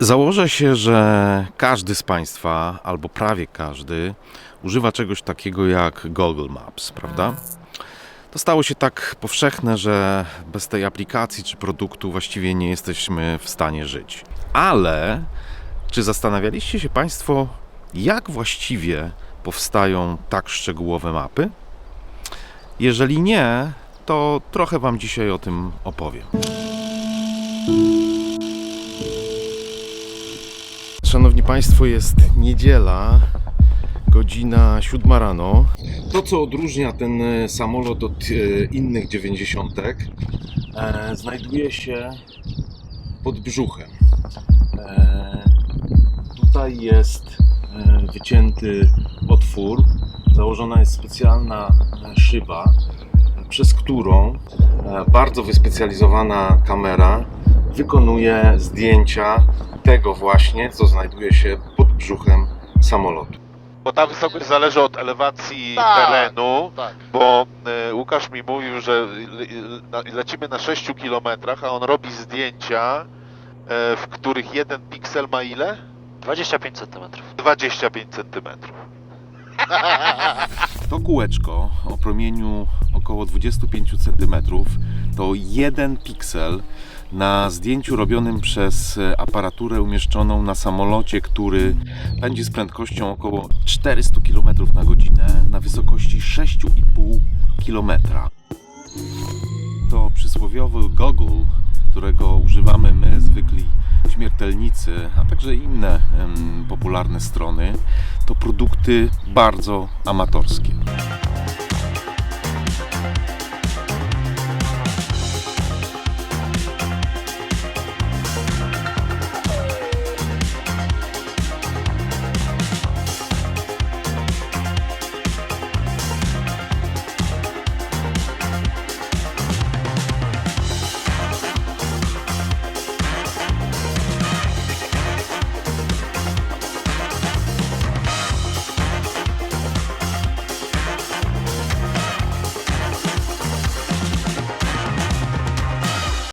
Założę się, że każdy z Państwa, albo prawie każdy, używa czegoś takiego jak Google Maps, prawda? To stało się tak powszechne, że bez tej aplikacji czy produktu właściwie nie jesteśmy w stanie żyć. Ale czy zastanawialiście się Państwo, jak właściwie powstają tak szczegółowe mapy? Jeżeli nie, to trochę Wam dzisiaj o tym opowiem. Państwo, jest niedziela, godzina 7 rano. To, co odróżnia ten e, samolot od e, innych 90, e, znajduje się pod brzuchem. Tutaj jest wycięty otwór, założona jest specjalna szyba, przez którą bardzo wyspecjalizowana kamera wykonuje zdjęcia tego właśnie, co znajduje się pod brzuchem samolotu. Bo ta wysokość zależy od elewacji Tak. terenu, Tak. bo e, Łukasz mi mówił, że le, le, lecimy na 6 kilometrach, a on robi zdjęcia, e, w których jeden piksel ma ile? 25 cm. 25 centymetrów. To kółeczko o promieniu około 25 cm to jeden piksel na zdjęciu robionym przez e, aparaturę umieszczoną na samolocie, który pędzi z prędkością około 400 km na godzinę na wysokości 6,5 km. To przysłowiowy goggle, którego używamy my, zwykli śmiertelnicy, a także inne popularne strony, to produkty bardzo amatorskie.